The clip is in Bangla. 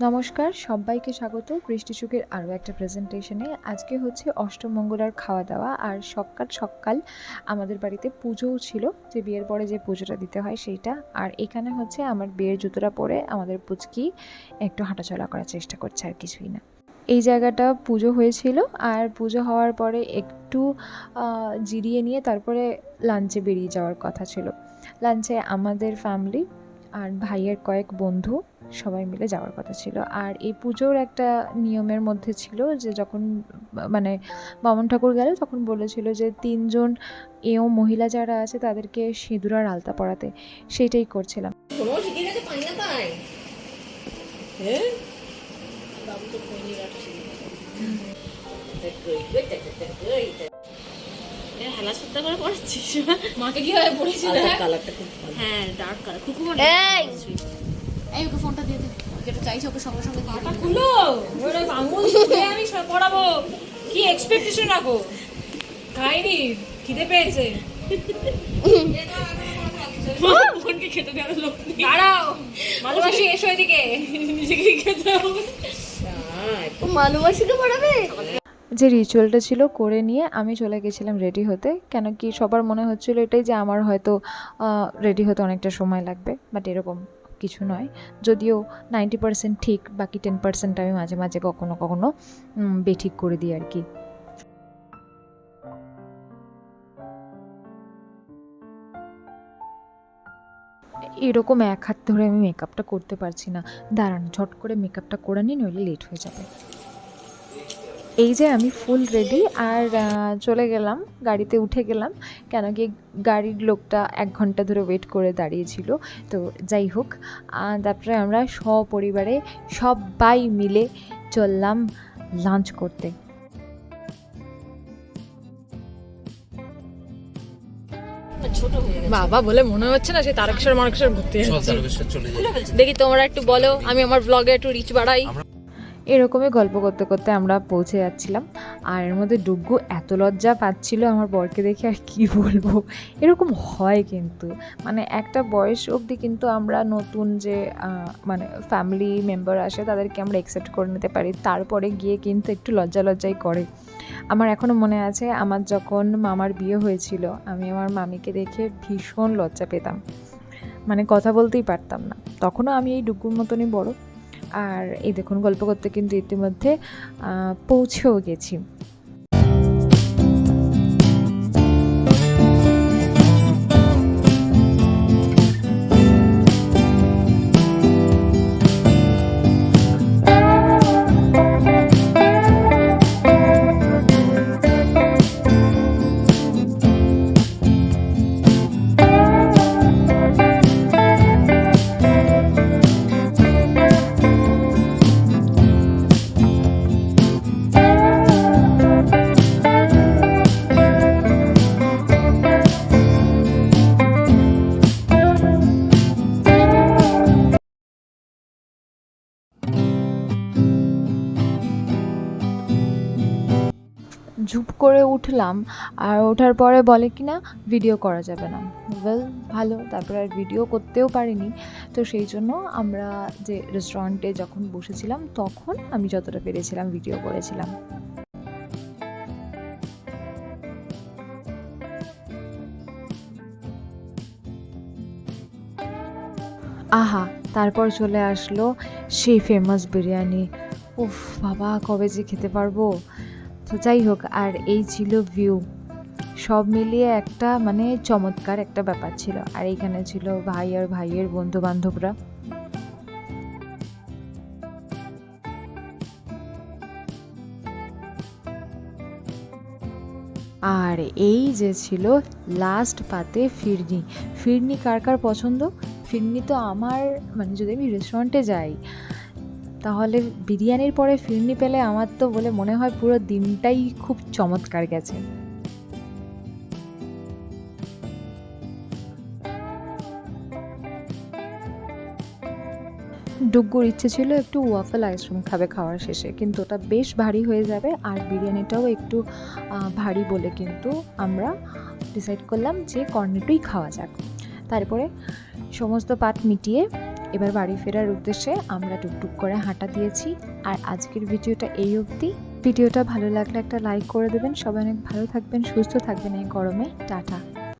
নমস্কার, সবাইকে স্বাগত। বৃষ্টি চুকের আরও একটা প্রেজেন্টেশনে আজকে হচ্ছে অষ্টমঙ্গলার খাওয়া দাওয়া আর সকাল সকাল আমাদের বাড়িতে পুজোও ছিল, যে বিয়ের পরে যে পুজোটা দিতে হয় সেইটা। আর এখানে হচ্ছে আমার বিয়ের জুতোটা পরে আমাদের পুচকি একটু হাঁটাচলা করার চেষ্টা করছে আর কিছুই না। এই জায়গাটা পুজো হয়েছিল আর পুজো হওয়ার পরে একটু জিরিয়ে নিয়ে তারপরে লাঞ্চে বেরিয়ে যাওয়ার কথা ছিল। লাঞ্চে আমাদের ফ্যামিলি আর ভাইয়ের কয়েক বন্ধু সবাই মিলে যাওয়ার কথা ছিল। আর এই পুজোর একটা নিয়মের মধ্যে ছিল যে যখন মানে বামন ঠাকুর গেল তখন বলেছিল যে তিনজন এও মহিলা যারা আছে তাদেরকে সিঁদুর আর আলতা পরাতে। সেইটাই করছিলাম। হ্যাঁ হালা করে পড়াচ্ছিস মাকে কালারটা খুব হ্যাঁ ডার্ক কালার খুকুমা এই! এই ওকে ফোনটা দিয়ে দে। যেটা চাইছে ওকে সঙ্গে সঙ্গে দিয়ে দে। খুলো। ওরে আঙুল খুলে আমি পড়াবো। কি এক্সপেকটেশন রাখো? খাইনি খিদে পেয়েছে। বোনকে খেতে দেওয়ার লোক দাঁড়াও ভালোবাসি এসো এদিকে। নিজেকে খেতে হবে। পড়াবে? যে রিচুয়ালটা ছিল করে নিয়ে আমি চলে গেছিলাম রেডি হতে। কেন কি সবার মনে হচ্ছিল এটাই যে আমার হয়তো রেডি হতে অনেকটা সময় লাগবে বাট এরকম কিছু নয়। যদিও নাইনটি পার্সেন্ট ঠিক, বাকি টেন পার্সেন্ট আমি মাঝে মাঝে কখনো কখনো বেঠিক করে দিই আর কি। এরকম এক হাত ধরে আমি মেকআপটা করতে পারছি না। দাঁড়ান, ঝট করে মেকআপটা করে নিই নইলে লেট হয়ে যাবে। এই যে আমি ফুল রেডি আর চলে গেলাম গাড়িতে উঠে গেলাম কেন কি গাড়ির লোকটা এক ঘণ্টা ধরে ওয়েট করে দাঁড়িয়েছিল। তো যাই হোক তারপরে আমরা সপরিবারে সবাই মিলে চললাম লাঞ্চ করতে। বাবা বলে মনে হচ্ছে না সে তারকেশ্বর মারকেশ্বর ঘুরতে চল যাচ্ছে। তারকেশ্বর চলে যাই। দেখি তোমরা একটু বলো আমি আমার ব্লগে একটু রিচ বাড়াই। এরকমই গল্প করতে করতে আমরা পৌঁছে যাচ্ছিলাম। আর এর মধ্যে ডুগ্গু এত লজ্জা পাচ্ছিল আমার বরকে দেখে, আর কি বলব? এরকম হয় কিন্তু। মানে একটা বয়স অবধি কিন্তু আমরা নতুন যে মানে ফ্যামিলি মেম্বার আসে, তাদেরকে আমরা অ্যাকসেপ্ট করে নিতে পারি। তারপরে গিয়ে কিন্তু একটু লজ্জা লজ্জাই করে। আমার এখনও মনে আছে, আমার যখন মামার বিয়ে হয়েছিল, আমি আমার মামিকে দেখে ভীষণ লজ্জা পেতাম। মানে কথা বলতেই পারতাম না। তখনও আমি এই ডুগ্গুর মতনই বড়। আর এই দেখুন গল্প করতে কিন্তু ইতিমধ্যে পৌঁছেও গেছি। ঝুপ করে উঠলাম আর ওঠার পরে বলে কি না ভিডিও করা যাবে না। ওয়েল ভালো, তারপরে আর ভিডিও করতেও পারিনি। তো সেই জন্য আমরা যে রেস্টুরেন্টে যখন বসেছিলাম, তখন আমি যতটা পেরেছিলাম ভিডিও করেছিলাম। আহা, তারপর চলে আসলো সেই ফেমাস বিরিয়ানি। উফ, বাবা, কবে যে খেতে পারব? তো যাই হোক, আর এই ছিল ভিউ সব মিলিয়ে একটা মানে চমৎকার একটা ব্যাপার ছিল। আর এইখানে ছিল ভাই আর ভাইয়ের বন্ধু বান্ধবরা আর এই যে ছিল লাস্ট পাতে ফিরনি। ফিরনি কার কার পছন্দ? ফিরনি তো আমার মানে যদি আমি রেস্টুরেন্টে যাই তাহলে বিরিয়ানির পরে ফিরনি পেলে আমার তো বলে মনে হয় পুরো দিনটাই খুব চমৎকার গেছে। ডুগ্গুর ইচ্ছে ছিল একটু ওয়াফেল আইসক্রিম খাবে খাওয়ার শেষে, কিন্তু ওটা বেশ ভারী হয়ে যাবে আর বিরিয়ানিটাও একটু ভারী বলে কিন্তু আমরা ডিসাইড করলাম যে কর্নেটুই খাওয়া যাক। তারপরে সমস্ত পাট মিটিয়ে এবার বাড়ি ফেরার উদ্দেশ্যে আমরা টুকটুক করে হাঁটা দিয়েছি। আর আজকের ভিডিওটা এই অবধি। ভিডিওটা ভালো লাগলে একটা লাইক করে দেবেন। সবাই অনেক ভালো থাকবেন, সুস্থ থাকবেন এই গরমে। টাটা।